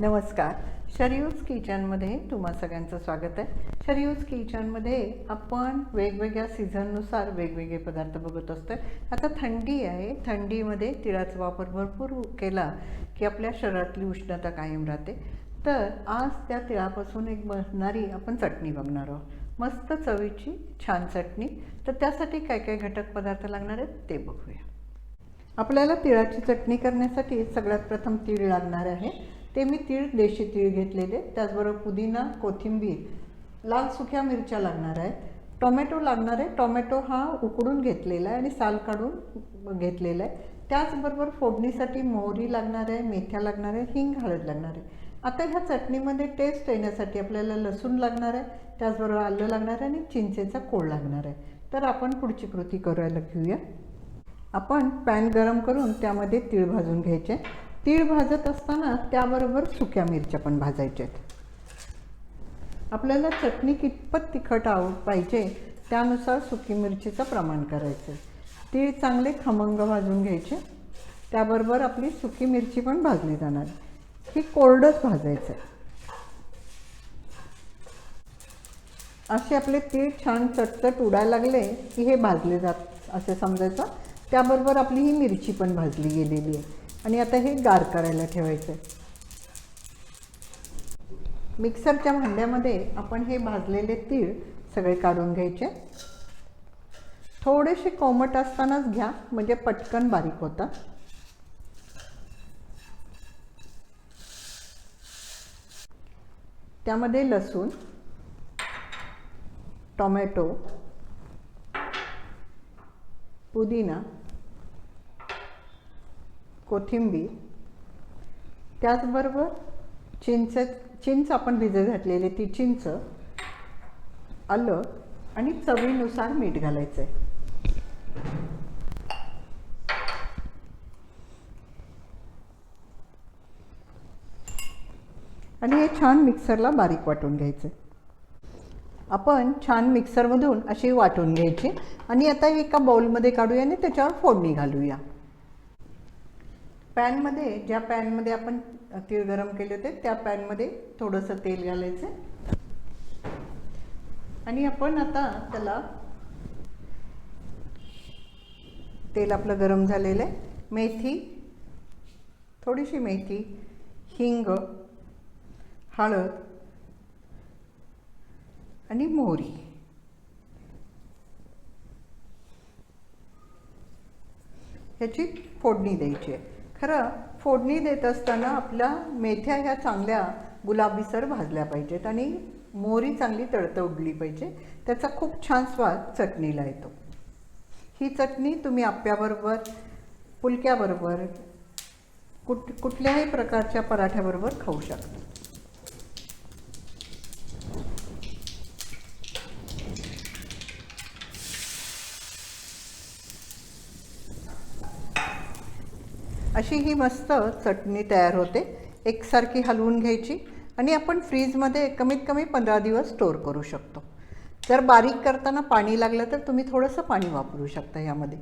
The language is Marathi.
नमस्कार. शरीयूज किचनमध्ये तुम्हा सगळ्यांचं स्वागत आहे. शरीयूज किचनमध्ये आपण वेगवेगळ्या सीझननुसार वेगवेगळे पदार्थ बघत असतो आता थंडी आहे. थंडीमध्ये तिळाचा वापर भरपूर केला की आपल्या शरीरातली उष्णता कायम राहते. तर आज त्या तिळापासून एक बनणारी आपण चटणी बघणार आहोत. मस्त चवीची छान चटणी. तर त्यासाठी काय काय घटक पदार्थ लागणार आहेत ते बघूया. आपल्याला तिळाची चटणी करण्यासाठी सगळ्यात प्रथम तीळ लागणार आहे. ते मी तीळ देशी तीळ घेतलेले. त्याचबरोबर पुदिना कोथिंबीर लाल सुक्या मिरच्या लागणार आहे टोमॅटो लागणार आहे. टोमॅटो हा उकडून घेतलेला आहे आणि साल काढून घेतलेला आहे. त्याचबरोबर फोडणीसाठी मोहरी लागणार आहे मेथ्या लागणार आहे हिंग हळद लागणार आहे. आता ह्या चटणीमध्ये टेस्ट येण्यासाठी आपल्याला लसूण लागणार आहे त्याचबरोबर आलं लागणार आहे आणि चिंचेचा कोळ लागणार आहे. तर आपण पुढची कृती करायला घेऊया. आपण पॅन गरम करून त्यामध्ये तीळ भाजून घ्यायचे. तीळ भाजत असताना त्याबरोबर सुक्या मिरच्या पण भाजायच्या आहेत. आपल्याला चटणी कितपत तिखट आव पाहिजे त्यानुसार सुकी मिरचीचं प्रमाण करायचं तीळ चांगले खमंग भाजून घ्यायचे. त्याबरोबर आपली सुकी मिरची पण भाजली जाणार. ही कोरडंच भाजायचं आहे. असे आपले तीळ छान चटचट उडायला लागले की हे भाजले जात असे समजायचं. त्याबरोबर आपली ही मिरची पण भाजली गेलेली आहे. आणि आता हे गार करायला ठेवायचं आहे. मिक्सरच्या भांड्यामध्ये आपण हे भाजलेले तीळ सगळे काढून घ्यायचे. थोडेसे कोमट असतानाच घ्या म्हणजे पटकन बारीक होतात त्यामध्ये लसूण टोमॅटो पुदिना कोथिंबीर. त्याचबरोबर चिंच चिंच आपण भिजत घातलेली ती चिंच आलं आणि चवीनुसार मीठ घालायचं आहे आणि हे छान मिक्सरला बारीक वाटून घ्यायचं आपण छान मिक्सरमधून अशी वाटून घ्यायची. आणि आता एका बाउलमध्ये काढूया आणि त्याच्यावर फोडणी घालूया. पॅनमध्ये ज्या पॅनमध्ये आपण तीळ गरम केले होते त्या पॅनमध्ये थोडंसं तेल घालायचं. आणि आपण आता त्याला तेल आपलं गरम झालेलं आहे. मेथी थोडीशी मेथी हिंग हळद आणि मोहरी. ह्याची फोडणी द्यायची आहे. खरं फोडणी देत असताना आपल्या मेथ्या ह्या चांगल्या गुलाबीसर भाजल्या पाहिजेत आणि मोहरी चांगली तडतडली पाहिजे. त्याचा खूप छान स्वाद चटणीला येतो. ही चटणी तुम्ही आप्याबरोबर पुलक्याबरोबर कुठ कुठल्याही प्रकारच्या पराठ्याबरोबर खाऊ शकता. अशी ही मस्त चटणी तयार होते. एकसारखी हलवून घ्यायची आणि आपण फ्रीजमध्ये कमीत कमी पंधरा दिवस स्टोअर करू शकतो. जर बारीक करताना पाणी लागलं तर तुम्ही थोडंसं पाणी वापरू शकता यामध्ये.